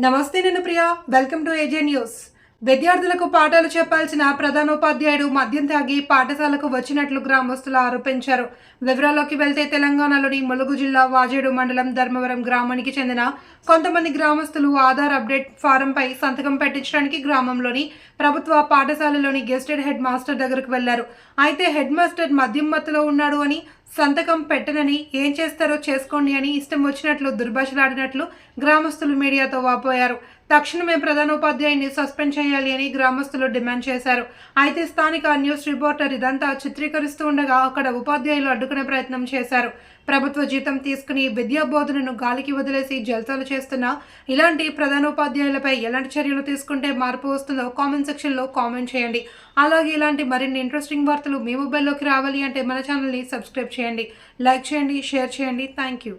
నమస్తే నేను Priya. Welcome to AJ news. విద్యార్థులకు పాఠాలు చెప్పాల్సిన ప్రధానోపాధ్యాయుడు మద్యం తాగి పాఠశాలకు వచ్చినట్లు గ్రామస్తులు ఆరోపించారు. వివరాల్లోకి వెళ్తే తెలంగాణలోని ములుగు జిల్లా వాజేడు మండలం ధర్మవరం గ్రామానికి చెందిన కొంతమంది గ్రామస్తులు ఆధార్ అప్డేట్ ఫారంపై సంతకం పెట్టించడానికి గ్రామంలోని ప్రభుత్వ పాఠశాలలోని గెస్టెడ్ హెడ్ మాస్టర్ దగ్గరకు వెళ్ళారు. అయితే హెడ్ మాస్టర్ మద్యం మత్తులో ఉన్నాడు అని సంతకం పెట్టనని ఏం చేస్తారో చేసుకోండి అని ఇష్టం వచ్చినట్లు దుర్భాషలాడినట్లు గ్రామస్తులు మీడియాతో వాపోయారు. తక్షణమే ప్రధానోపాధ్యాయుని సస్పెండ్ చేయాలి అని గ్రామస్తులు డిమాండ్ చేశారు. అయితే స్థానిక న్యూస్ రిపోర్టర్ ఇదంతా చిత్రీకరిస్తూ ఉండగా అక్కడ ఉపాధ్యాయులు అడ్డుకునే ప్రయత్నం చేశారు. ప్రభుత్వ జీతం తీసుకుని విద్యా బోధనను గాలికి వదిలేసి జల్సాలు చేస్తున్న ఇలాంటి ప్రధానోపాధ్యాయులపై ఎలాంటి చర్యలు తీసుకుంటే మార్పు వస్తుందో కామెంట్ సెక్షన్లో కామెంట్ చేయండి. అలాగే ఇలాంటి మరిన్ని ఇంట్రెస్టింగ్ వార్తలు మీ మొబైల్లోకి రావాలి అంటే మన ఛానల్ని సబ్స్క్రైబ్ చేయండి. లైక్ చేయండి షేర్ చేయండి. Thank you.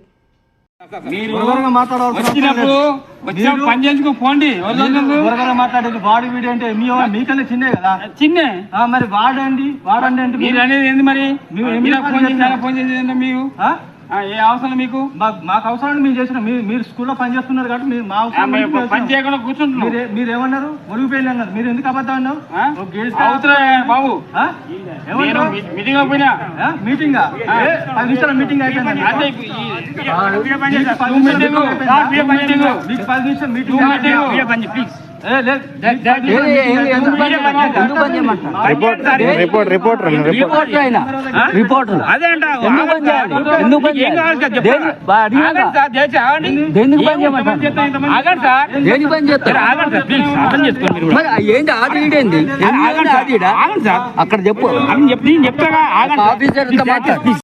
మీరు వచ్చినప్పుడు వచ్చా మీరు- పని పోండి. మీరు బురగరగా మాట్లాడేది వాడు వీడు అంటే మీ మీకన్నా చిన్నే కదా? చిన్నే. ఆ, మరి వాడండి వాడండి అంటే మీరు అనేది ఏంది మరి? మీరు మీరు ఫోన్ చేసి? ఫోన్ చేసి? ఆ, ఏ అవసరం మీకు? మాకు అవసరాన్ని మేము చేసిన మీరు స్కూల్లో పని చేస్తున్నారు కాబట్టి మీరు మా అవసరం పని. చేయకుండా కూర్చుంటున్నావు మీరే- మీరేమన్నారు? మురిగిపోయింది అన్నారు మీరు ఎందుకు అబద్ధం అన్నావు? అవసరం బాబు. ఏమన్నారు? మీటింగ్? పది నిమిషాల మీటింగ్ అయిపోయింది మీకు. పది నిమిషాల మీటింగ్. ఏంటి ఆడిట్ అక్కడ చెప్పు. అని చెప్తే నేను చెప్తాగా. ఆఫీసర్.